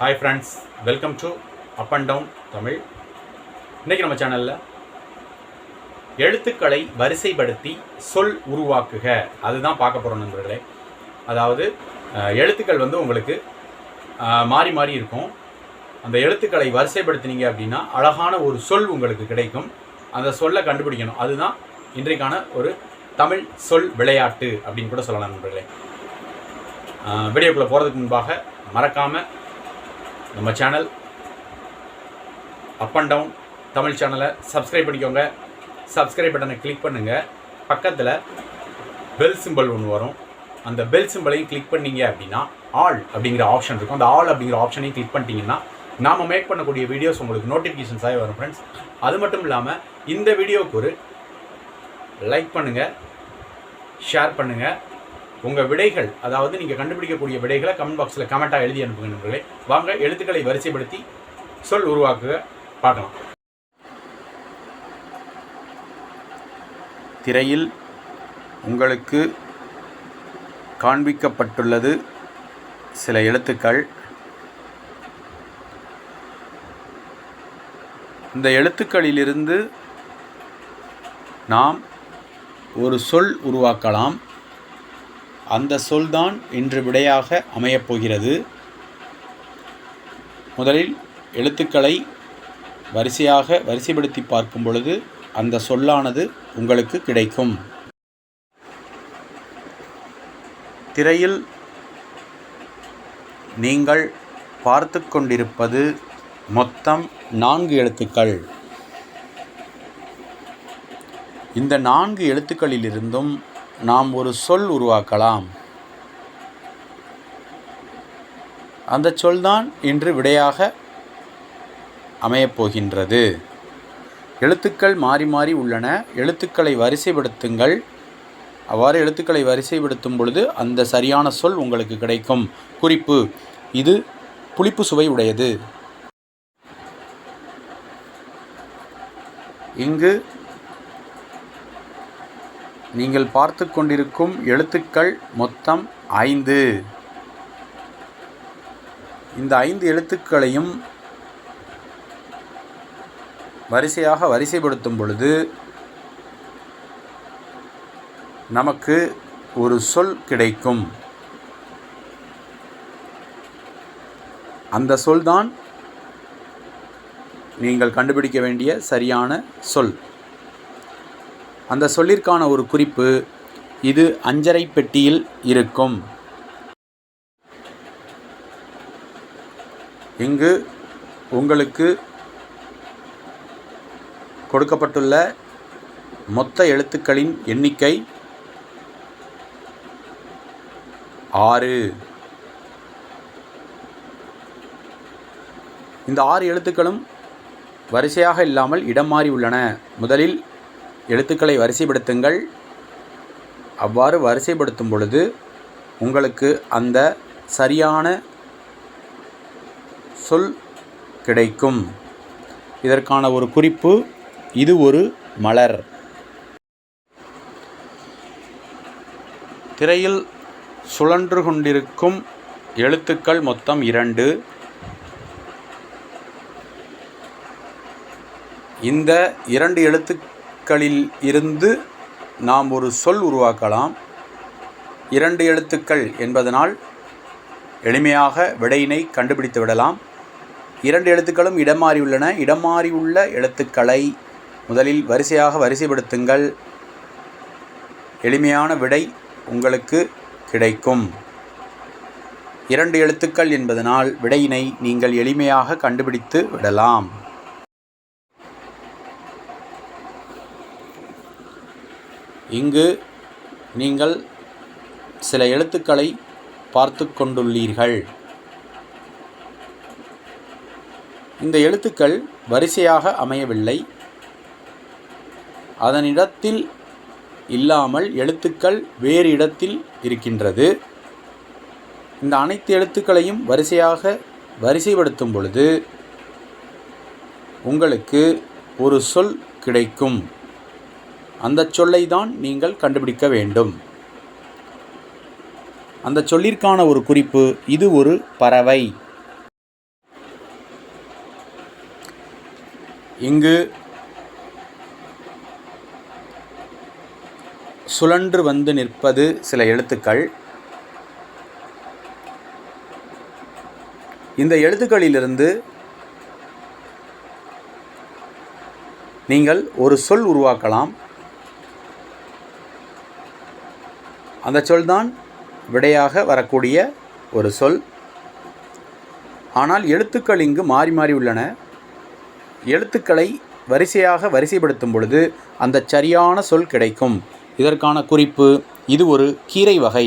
Hi friends welcome to up and down Tamil. இன்றைக்கி நம்ம சேனலில் எழுத்துக்களை வரிசைப்படுத்தி சொல் உருவாக்குக. அதுதான் பார்க்க போகிறோம் நண்பர்களே. அதாவது எழுத்துக்கள் வந்து உங்களுக்கு மாறி மாறி இருக்கும். அந்த எழுத்துக்களை வரிசைப்படுத்தினீங்க அப்படின்னா அழகான ஒரு சொல் உங்களுக்கு கிடைக்கும். அந்த சொல்லை கண்டுபிடிக்கணும். அதுதான் இன்றைக்கான ஒரு தமிழ் சொல் விளையாட்டு அப்படின்னு கூட சொல்லலாம் நண்பர்களே. வீடியோக்குள்ளே போகிறதுக்கு முன்பாக மறக்காமல் நம்ம channel up and down Tamil சேனலை சப்ஸ்கிரைப் பண்ணிக்கோங்க. சப்ஸ்கிரைப் பட்டனை கிளிக் பண்ணுங்கள் பக்கத்தில் பெல் சிம்பல் ஒன்று வரும். அந்த பெல் சிம்பலையும் கிளிக் பண்ணீங்க அப்படின்னா ஆல் அப்படிங்கிற ஆப்ஷன் இருக்கும். அந்த ஆல் அப்படிங்கிற ஆப்ஷனையும் கிளிக் பண்ணிட்டீங்கன்னா நாம் மேக் பண்ணக்கூடிய வீடியோஸ் உங்களுக்கு நோட்டிஃபிகேஷன்ஸாக வரும் ஃப்ரெண்ட்ஸ் அது மட்டும் இல்லாமல் இந்த வீடியோவுக்கு ஒரு லைக் பண்ணுங்கள் ஷேர் பண்ணுங்கள் உங்கள் விடைகள் அதாவது நீங்கள் கண்டுபிடிக்கக்கூடிய விடைகளை கமெண்ட் பாக்ஸில் கமெண்ட்டாக எழுதி அனுப்புங்க நண்பர்களே. வாங்க எழுத்துக்களை வரிசைப்படுத்தி சொல் உருவாக்குக. பார்க்கலாம். திரையில் உங்களுக்கு காண்பிக்கப்பட்டுள்ளது சில எழுத்துக்கள். இந்த எழுத்துக்களிலிருந்து நாம் ஒரு சொல் உருவாக்கலாம். அந்த சொல்தான் இன்று விடையாக அமையப் போகிறது. முதலில் எழுத்துக்களை வரிசையாக வரிசைப்படுத்தி பார்க்கும் பொழுது அந்த சொல்லானது உங்களுக்கு கிடைக்கும். திரையில் நீங்கள் பார்த்து கொண்டிருப்பது மொத்தம் நான்கு எழுத்துக்கள். இந்த நான்கு எழுத்துக்களிலிருந்தும் நாம் ஒரு சொல் உருவாக்கலாம். அந்த சொல்தான் இன்று விடையாக அமையப்போகின்றது. எழுத்துக்கள் மாறி மாறி உள்ளன. எழுத்துக்களை வரிசைப்படுத்துங்கள். அவ்வாறு எழுத்துக்களை வரிசைப்படுத்தும் பொழுது அந்த சரியான சொல் உங்களுக்கு கிடைக்கும். குறிப்பு இது புளிப்பு சுவை உடையது. இங்கு நீங்கள் பார்த்து கொண்டிருக்கும் எழுத்துக்கள் மொத்தம் ஐந்து. இந்த ஐந்து எழுத்துக்களையும் வரிசையாக வரிசைப்படுத்தும் பொழுது நமக்கு ஒரு சொல் கிடைக்கும். அந்த சொல்தான் நீங்கள் கண்டுபிடிக்க வேண்டிய சரியான சொல். அந்த சொல்லிற்கான ஒரு குறிப்பு இது அஞ்சரை பெட்டியில் இருக்கும். இங்கு உங்களுக்கு கொடுக்கப்பட்டுள்ள மொத்த எழுத்துக்களின் எண்ணிக்கை ஆறு. இந்த ஆறு எழுத்துக்களும் வரிசையாக இல்லாமல் இடம் மாறி உள்ளன. முதலில் எழுத்துக்களை வரிசைப்படுத்துங்கள். அவ்வாறு வரிசைப்படுத்தும் பொழுது உங்களுக்கு அந்த சரியான சொல் கிடைக்கும். இதற்கான ஒரு குறிப்பு இது ஒரு மலர். திரையில் சுழன்று கொண்டிருக்கும் எழுத்துக்கள் மொத்தம் இரண்டு. இந்த இரண்டு எழுத்து எழுத்துக்களில் இருந்து நாம் ஒரு சொல் உருவாக்கலாம். இரண்டு எழுத்துக்கள் என்பதனால் எளிமையாக விடையினை கண்டுபிடித்து விடலாம். இரண்டு எழுத்துக்களும் இடமாறியுள்ளன இடமாறியுள்ள எழுத்துக்களை முதலில் வரிசையாக வரிசைப்படுத்துங்கள். எளிமையான விடை உங்களுக்கு கிடைக்கும். இரண்டு எழுத்துக்கள் என்பதனால் விடையினை நீங்கள் எளிமையாக கண்டுபிடித்து விடலாம். இங்கு நீங்கள் சில எழுத்துக்களை பார்த்து கொண்டுள்ளீர்கள். இந்த எழுத்துக்கள் வரிசையாக அமையவில்லை. அதனிடத்தில் இல்லாமல் எழுத்துக்கள் வேறு இடத்தில் இருக்கின்றது. இந்த அனைத்து எழுத்துக்களையும் வரிசையாக வரிசைப்படுத்தும் பொழுது உங்களுக்கு ஒரு சொல் கிடைக்கும். அந்த சொல்லை தான் நீங்கள் கண்டுபிடிக்க வேண்டும். அந்த சொல்லிற்கான ஒரு குறிப்பு இது ஒரு பறவை. இங்கு சுழன்று வந்து நிற்பது சில எழுத்துக்கள். இந்த எழுத்துக்களிலிருந்து நீங்கள் ஒரு சொல் உருவாக்கலாம். அந்த சொல்தான் விடையாக வரக்கூடிய ஒரு சொல். ஆனால் எழுத்துக்கள் இங்கு மாறி மாறி உள்ளன. எழுத்துக்களை வரிசையாக வரிசைப்படுத்தும் பொழுது அந்த சரியான சொல் கிடைக்கும். இதற்கான குறிப்பு இது ஒரு கீரை வகை.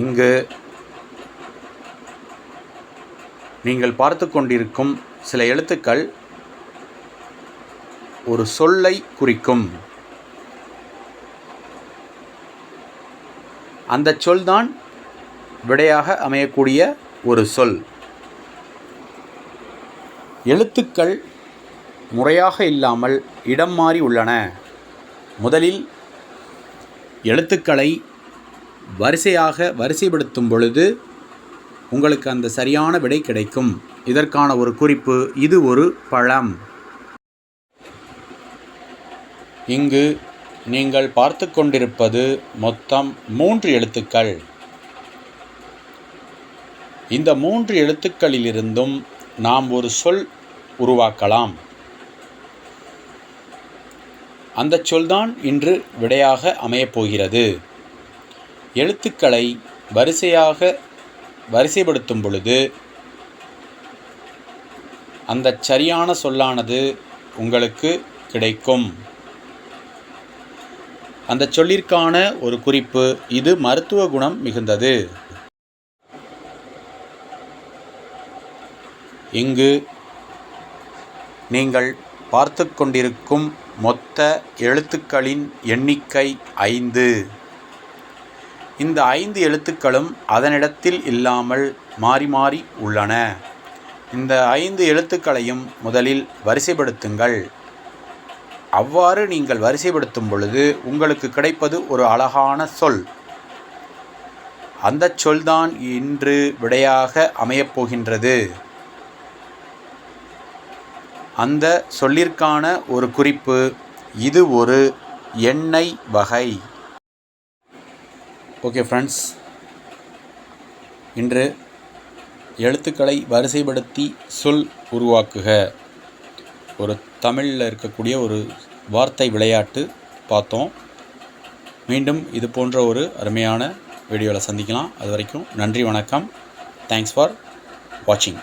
இங்கு நீங்கள் பார்த்து கொண்டிருக்கும் சில எழுத்துக்கள் ஒரு சொல்லை குறிக்கும். அந்த சொல்தான் விடையாக அமையக்கூடிய ஒரு சொல். எழுத்துக்கள் முறையாக இல்லாமல் இடம் மாறி உள்ளன. முதலில் எழுத்துக்களை வரிசையாக வரிசைப்படுத்தும் பொழுது உங்களுக்கு அந்த சரியான விடை கிடைக்கும். இதற்கான ஒரு குறிப்பு இது ஒரு பழம். இங்கு நீங்கள் பார்த்து கொண்டிருப்பது மொத்தம் மூன்று எழுத்துக்கள். இந்த மூன்று எழுத்துக்களிலிருந்தும் நாம் ஒரு சொல் உருவாக்கலாம். அந்த சொல்தான் இன்று விடையாக அமையப்போகிறது எழுத்துக்களை வரிசையாக வரிசைப்படுத்தும் பொழுது அந்த சரியான சொல்லானது உங்களுக்கு கிடைக்கும். அந்த சொல்லிற்கான ஒரு குறிப்பு இது மருத்துவ குணம் மிகுந்தது. இங்கு நீங்கள் பார்த்து கொண்டிருக்கும் மொத்த எழுத்துக்களின் எண்ணிக்கை ஐந்து. இந்த ஐந்து எழுத்துக்களும் அதனிடத்தில் இல்லாமல் மாறி மாறி உள்ளன. இந்த ஐந்து எழுத்துக்களையும் முதலில் வரிசைப்படுத்துங்கள். அவ்வாறு நீங்கள் வரிசைப்படுத்தும் பொழுது உங்களுக்கு கிடைப்பது ஒரு அழகான சொல். அந்த சொல்தான் இன்று விடையாக அமையப்போகின்றது அந்த சொல்லிற்கான ஒரு குறிப்பு இது ஒரு எண்ணெய் வகை. Okay friends. இன்று எழுத்துக்களை வரிசைப்படுத்தி சொல் உருவாக்குக. ஒரு தமிழில் இருக்கக்கூடிய ஒரு வார்த்தை விளையாட்டு பார்த்தோம். மீண்டும் இது போன்ற ஒரு அருமையான வீடியோவில் சந்திக்கலாம். அது வரைக்கும் நன்றி வணக்கம். தேங்க்ஸ் ஃபார் வாட்சிங்